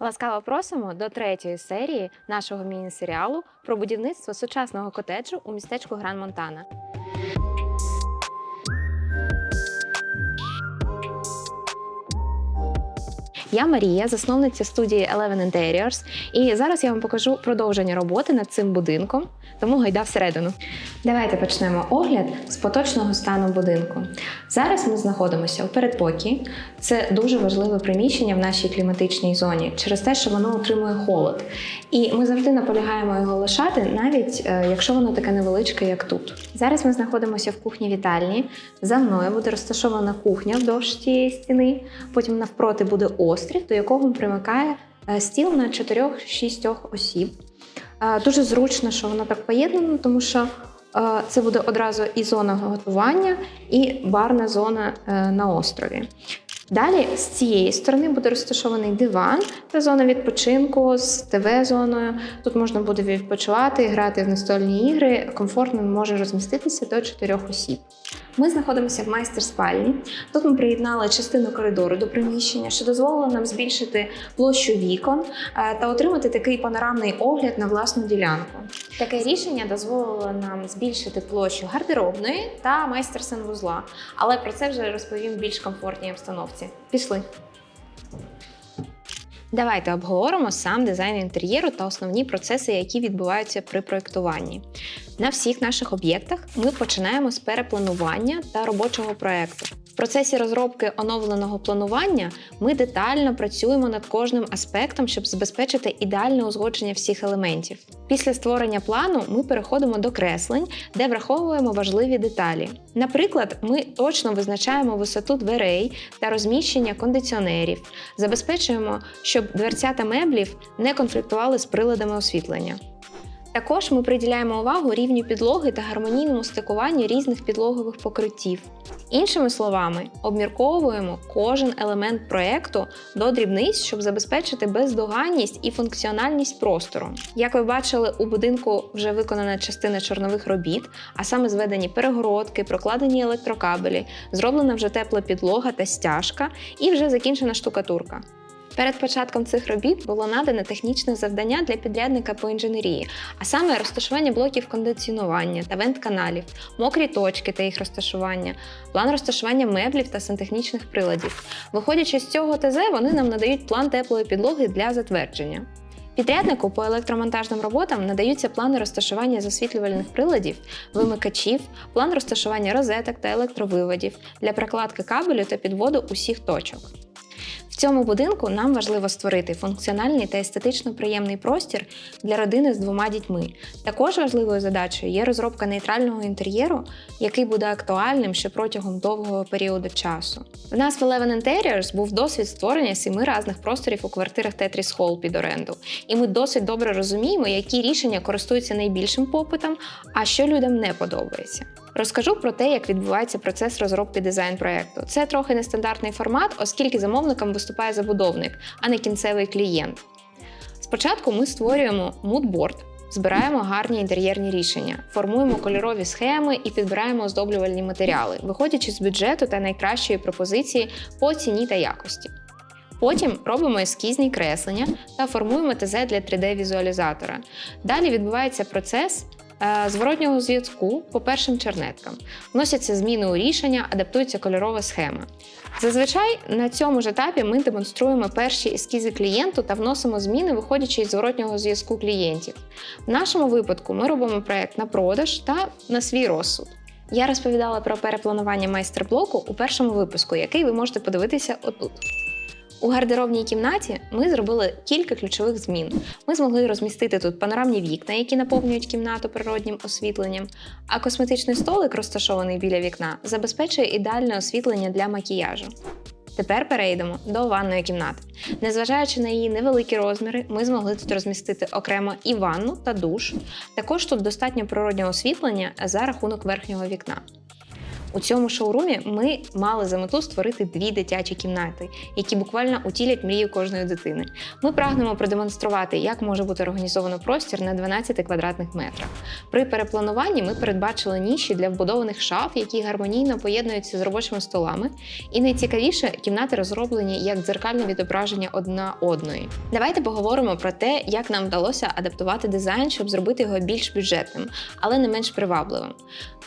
Ласкаво просимо до третьої серії нашого міні-серіалу про будівництво сучасного котеджу у містечку Гран Монтана. Я Марія, засновниця студії Eleven Interiors, і зараз я вам покажу продовження роботи над цим будинком, тому гайда всередину. Давайте почнемо огляд з поточного стану будинку. Зараз ми знаходимося у передпокії. Це дуже важливе приміщення в нашій кліматичній зоні через те, що воно отримує холод. І ми завжди наполягаємо його лишати, навіть е, якщо воно таке невеличке, як тут. Зараз ми знаходимося в кухні вітальні. За мною буде розташована кухня вдовж цієї стіни. Потім навпроти буде острів, до якого примикає е, стіл на 4-6 осіб. Е, Дуже зручно, що воно так поєднано, тому що е, це буде одразу і зона готування, і барна зона е, на острові. Далі з цієї сторони буде розташований диван та зона відпочинку з ТВ-зоною. Тут можна буде відпочивати, грати в настольні ігри. Комфортно може розміститися до чотирьох осіб. Ми знаходимося в майстер-спальні. Тут ми приєднали частину коридору до приміщення, що дозволило нам збільшити площу вікон е, та отримати такий панорамний огляд на власну ділянку. Таке рішення дозволило нам збільшити площу гардеробної та майстер-санвузла, але про це вже розповім в більш комфортній обстановці. Пішли. Давайте обговоримо сам дизайн інтер'єру та основні процеси, які відбуваються при проєктуванні. На всіх наших об'єктах ми починаємо з перепланування та робочого проекту. В процесі розробки оновленого планування ми детально працюємо над кожним аспектом, щоб забезпечити ідеальне узгодження всіх елементів. Після створення плану ми переходимо до креслень, де враховуємо важливі деталі. Наприклад, ми точно визначаємо висоту дверей та розміщення кондиціонерів, забезпечуємо, щоб дверцята меблів не конфліктували з приладами освітлення. Також ми приділяємо увагу рівню підлоги та гармонійному стикуванню різних підлогових покриттів. Іншими словами, обмірковуємо кожен елемент проекту до дрібниць, щоб забезпечити бездоганність і функціональність простору. Як ви бачили, у будинку вже виконана частина чорнових робіт, а саме зведені перегородки, прокладені електрокабелі, зроблена вже тепла підлога та стяжка, і вже закінчена штукатурка. Перед початком цих робіт було надане технічне завдання для підрядника по інженерії, а саме розташування блоків кондиціонування та вент-каналів, мокрі точки та їх розташування, план розташування меблів та сантехнічних приладів. Виходячи з цього ТЗ, вони нам надають план теплої підлоги для затвердження. Підряднику по електромонтажним роботам надаються плани розташування засвітлювальних приладів, вимикачів, план розташування розеток та електровиводів для прокладки кабелю та підводу усіх точок. В цьому будинку нам важливо створити функціональний та естетично приємний простір для родини з двома дітьми. Також важливою задачею є розробка нейтрального інтер'єру, який буде актуальним ще протягом довгого періоду часу. В нас в Eleven Interiors був досвід створення семи різних просторів у квартирах Tetris Hall під оренду, і ми досить добре розуміємо, які рішення користуються найбільшим попитом, а що людям не подобається. Розкажу про те, як відбувається процес розробки дизайн-проекту. Це трохи нестандартний формат, оскільки замовником виступає забудовник, а не кінцевий клієнт. Спочатку ми створюємо мудборд, збираємо гарні інтер'єрні рішення, формуємо кольорові схеми і підбираємо оздоблювальні матеріали, виходячи з бюджету та найкращої пропозиції по ціні та якості. Потім робимо ескізні креслення та формуємо ТЗ для 3D-візуалізатора. Далі відбувається процес зворотнього зв'язку по першим чернеткам. Вносяться зміни у рішення, адаптується кольорова схема. Зазвичай на цьому ж етапі ми демонструємо перші ескізи клієнту та вносимо зміни, виходячи із зворотнього зв'язку клієнтів. В нашому випадку ми робимо проект на продаж та на свій розсуд. Я розповідала про перепланування майстер-блоку у першому випуску, який ви можете подивитися отут. У гардеробній кімнаті ми зробили кілька ключових змін. Ми змогли розмістити тут панорамні вікна, які наповнюють кімнату природнім освітленням, а косметичний столик, розташований біля вікна, забезпечує ідеальне освітлення для макіяжу. Тепер перейдемо до ванної кімнати. Незважаючи на її невеликі розміри, ми змогли тут розмістити окремо і ванну та душ. Також тут достатньо природнього освітлення за рахунок верхнього вікна. У цьому шоурумі ми мали за мету створити дві дитячі кімнати, які буквально утілять мрію кожної дитини. Ми прагнемо продемонструвати, як може бути організовано простір на 12 квадратних метрах. При переплануванні ми передбачили ніші для вбудованих шаф, які гармонійно поєднуються з робочими столами. І найцікавіше, кімнати розроблені як дзеркальне відображення одна одної. Давайте поговоримо про те, як нам вдалося адаптувати дизайн, щоб зробити його більш бюджетним, але не менш привабливим.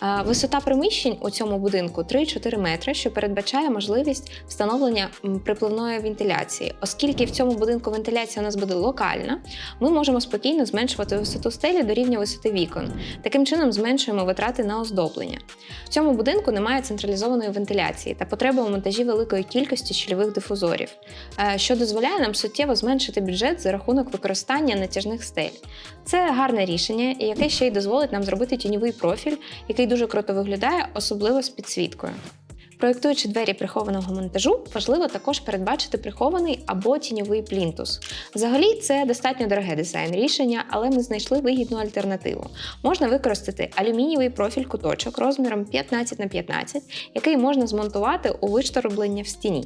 Е, Висота приміщень у цьому будинку 3-4 метри, що передбачає можливість встановлення припливної вентиляції. Оскільки в цьому будинку вентиляція у нас буде локальна, ми можемо спокійно зменшувати висоту стелі до рівня висоти вікон. Таким чином зменшуємо витрати на оздоблення. В цьому будинку немає централізованої вентиляції та потреби у монтажі великої кількості щільових дифузорів, е, що дозволяє нам суттєво зменшити бюджет за рахунок використання натяжних стель. Це гарне рішення, яке ще й дозволить нам зробити тіньовий профіль, який дуже круто виглядає, особливо з підсвіткою. Проєктуючи двері прихованого монтажу, важливо також передбачити прихований або тіньовий плінтус. Взагалі, це достатньо дороге дизайн рішення, але ми знайшли вигідну альтернативу. Можна використати алюмінієвий профіль куточок розміром 15 на 15, який можна змонтувати у виштороблення в стіні.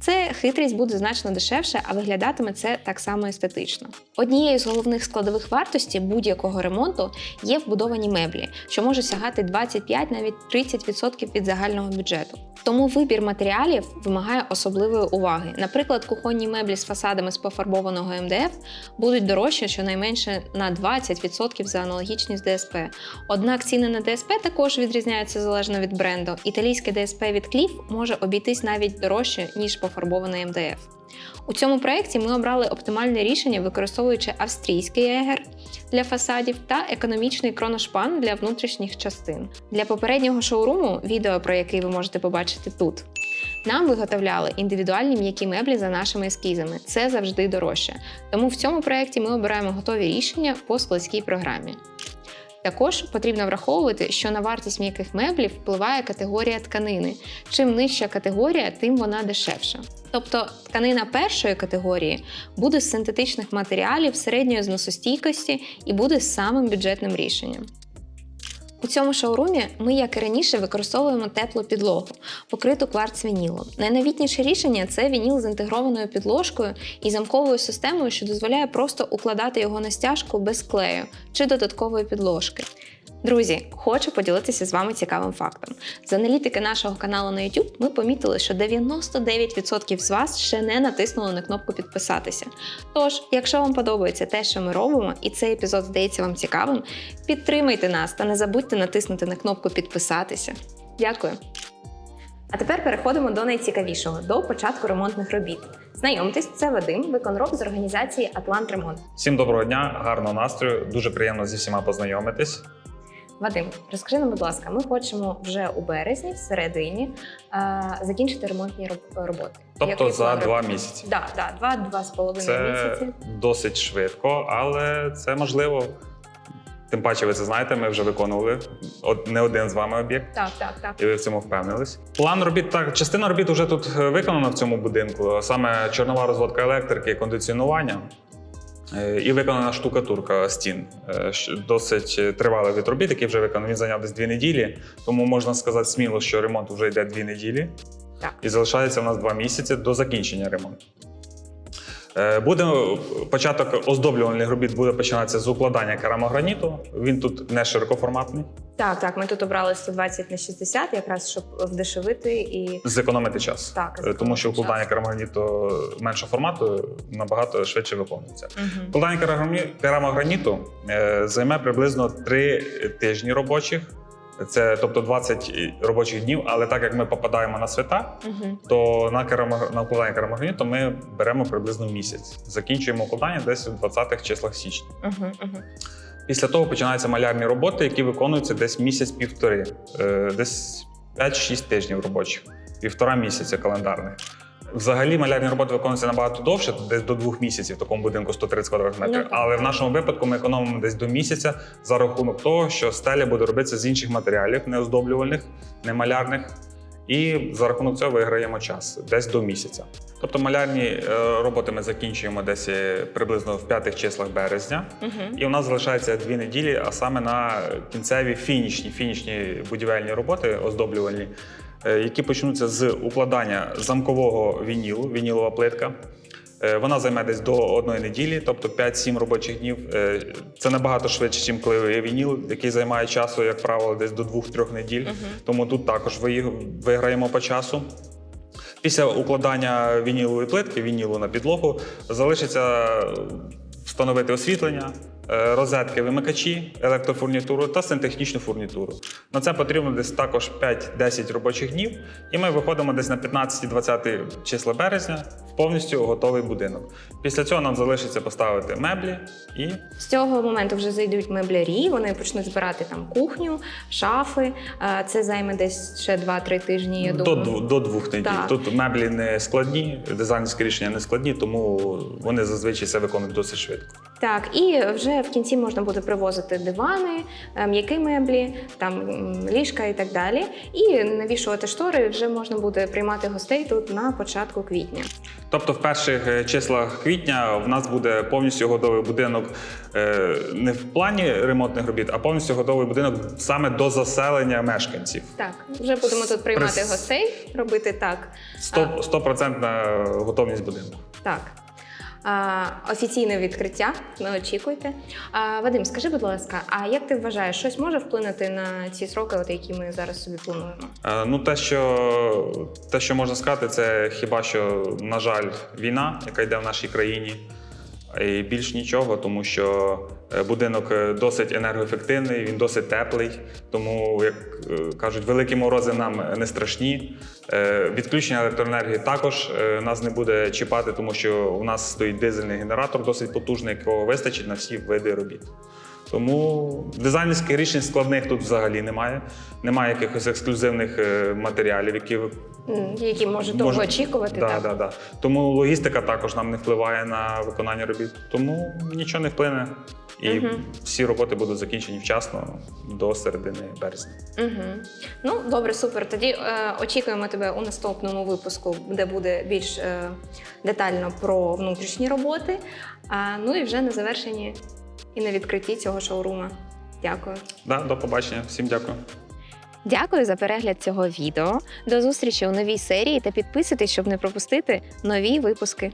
Це хитрість буде значно дешевше, а виглядатиме це так само естетично. Однією з головних складових вартості будь-якого ремонту є вбудовані меблі, що може сягати 25 навіть 30% від загального бюджету. Тому вибір матеріалів вимагає особливої уваги. Наприклад, кухонні меблі з фасадами з пофарбованого МДФ будуть дорожчі щонайменше на 20% за аналогічні з ДСП. Однак ціни на ДСП також відрізняються залежно від бренду. Італійське ДСП від Кліф може обійтись навіть дорожче, ніж пофарбований МДФ. У цьому проєкті ми обрали оптимальне рішення, використовуючи австрійський егер для фасадів та економічний кроношпан для внутрішніх частин. Для попереднього шоуруму, відео про який ви можете побачити тут. Нам виготовляли індивідуальні м'які меблі за нашими ескізами. Це завжди дорожче. Тому в цьому проєкті ми обираємо готові рішення по складській програмі. Також потрібно враховувати, що на вартість м'яких меблів впливає категорія тканини. Чим нижча категорія, тим вона дешевша. Тобто тканина першої категорії буде з синтетичних матеріалів середньої зносостійкості і буде самим бюджетним рішенням. У цьому шоурумі ми, як і раніше, використовуємо теплу підлогу, покриту кварц-вінілом. Найновітніше рішення це вініл з інтегрованою підложкою і замковою системою, що дозволяє просто укладати його на стяжку без клею чи додаткової підложки. Друзі, хочу поділитися з вами цікавим фактом. З аналітики нашого каналу на YouTube ми помітили, що 99% з вас ще не натиснули на кнопку підписатися. Тож, якщо вам подобається те, що ми робимо, і цей епізод здається вам цікавим, підтримайте нас та не забудьте натиснути на кнопку підписатися. Дякую. А тепер переходимо до найцікавішого до початку ремонтних робіт. Знайомтесь, це Вадим, виконроб з організації Атлант Ремонт. Всім доброго дня, гарного настрою. Дуже приємно зі всіма познайомитись. Вадим, розкажи нам, будь ласка, ми хочемо вже у березні, всередині, е, закінчити ремонтні роботи. Тобто Який за два робіт? місяці. Да, да, два, два з половиною Це місяці. досить швидко, але це можливо. Тим паче, ви це знаєте, ми вже виконували не один з вами об'єкт, Так, так, так. і ви в цьому впевнились. План робіт так, частина робіт вже тут е, виконана в цьому будинку. Саме чорнова розводка електрики, кондиціонування. Е, І виконана штукатурка стін. Е, Досить е, тривалий від робіт, який вже виконаний. Він зайняв десь дві неділі. Тому можна сказати сміло, що ремонт вже йде дві неділі. Так. І залишається в нас два місяці до закінчення ремонту. Е, Буде початок оздоблювальних робіт буде починатися з укладання керамограніту. Він тут не широкоформатний, Так, так. Ми тут обрали 120 на 60, якраз щоб вдешевити і зекономити час. Так, Е, тому що укладання час. керамограніту меншого формату набагато швидше виконується. Мгм. Укладання керамограні- керамограніту е, займе приблизно 3 тижні робочих. Це тобто 20 робочих днів, але так як ми попадаємо на свята, Мгм. то на на укладання керамограніту ми беремо приблизно місяць. Закінчуємо укладання десь у 20-х числах січня. Мгм. Мгм. Після того починаються малярні роботи, які виконуються десь місяць-півтори, Е, десь 5-6 тижнів робочих, півтора місяця календарних. Взагалі малярні роботи виконуються набагато довше, десь до двох місяців в такому будинку 130 квадратних метрів. Ну. Але в нашому випадку ми економимо десь до місяця за рахунок того, що стеля буде робитися з інших матеріалів, не оздоблювальних, не малярних. і за рахунок цього виграємо час десь до місяця. Тобто малярні е, роботи ми закінчуємо десь е, приблизно в п'ятих числах березня. Угу. І у нас залишається дві неділі, а саме на кінцеві фінішні, фінішні будівельні роботи, оздоблювальні, які почнуться з укладання замкового вінілу, вінілова плитка. Е, Вона займе десь до одної неділі, тобто 5-7 робочих днів. Е, Це набагато швидше, ніж клеєвий вініл, який займає часу, як правило, десь до 2-3 неділь. Тому тут також виграємо по часу. Після укладання вінілової плитки, вінілу на підлогу, залишиться встановити освітлення, е, розетки, вимикачі, електрофурнітуру та сантехнічну фурнітуру. На це потрібно десь також 5-10 робочих днів, і ми виходимо десь на 15-20 числа березня в повністю готовий будинок. Після цього нам залишиться поставити меблі і З цього моменту вже зайдуть меблярі, вони почнуть збирати там кухню, шафи. Е, Це займе десь ще 2-3 тижні. Я до, думаю. дв- до двох неділь. Так. Тут меблі не складні, дизайнерські рішення не складні, тому вони зазвичай це виконують досить швидко. Так, і вже в кінці можна буде привозити дивани, е, м'які меблі, там ліжка і так далі. І навішувати штори вже можна буде приймати гостей тут на початку квітня. Тобто, в перших е, числах квітня в нас буде повністю готовий будинок е, не в плані ремонтних робіт, а повністю готовий будинок саме до заселення мешканців. Так, вже будемо тут приймати Прис- гостей, робити так. Сто- Стопроцентна готовність будинку. Так. Офіційне відкриття, не очікуйте. Вадим, скажи, будь ласка, а як ти вважаєш, щось може вплинути на ці сроки, от які ми зараз собі плануємо? Е, Ну, те, що, те, що можна сказати, це хіба що, на жаль, війна, яка йде в нашій країні. І більш нічого, тому що е, будинок е, досить енергоефективний, він досить теплий. Тому, як е, кажуть, великі морози нам не страшні. Відключення електроенергії також нас не буде чіпати, тому що у нас стоїть дизельний генератор, досить потужний, якого вистачить на всі види робіт. Тому дизайнерських рішень складних тут взагалі немає. Немає якихось ексклюзивних е, матеріалів, які Які можуть довго Може- очікувати? Да, так? да, да. Тому логістика також нам не впливає на виконання робіт. Тому нічого не вплине. І Мгм. всі роботи будуть закінчені вчасно до середини березня. Угу. Ну, добре, супер. Тоді е, очікуємо тебе у наступному випуску, де буде більш е, детально про внутрішні роботи. А, ну і вже на завершенні і на відкритті цього шоурума. Дякую. Да, до побачення. Всім дякую. Дякую за перегляд цього відео. До зустрічі у новій серії та підписуйтесь, щоб не пропустити нові випуски.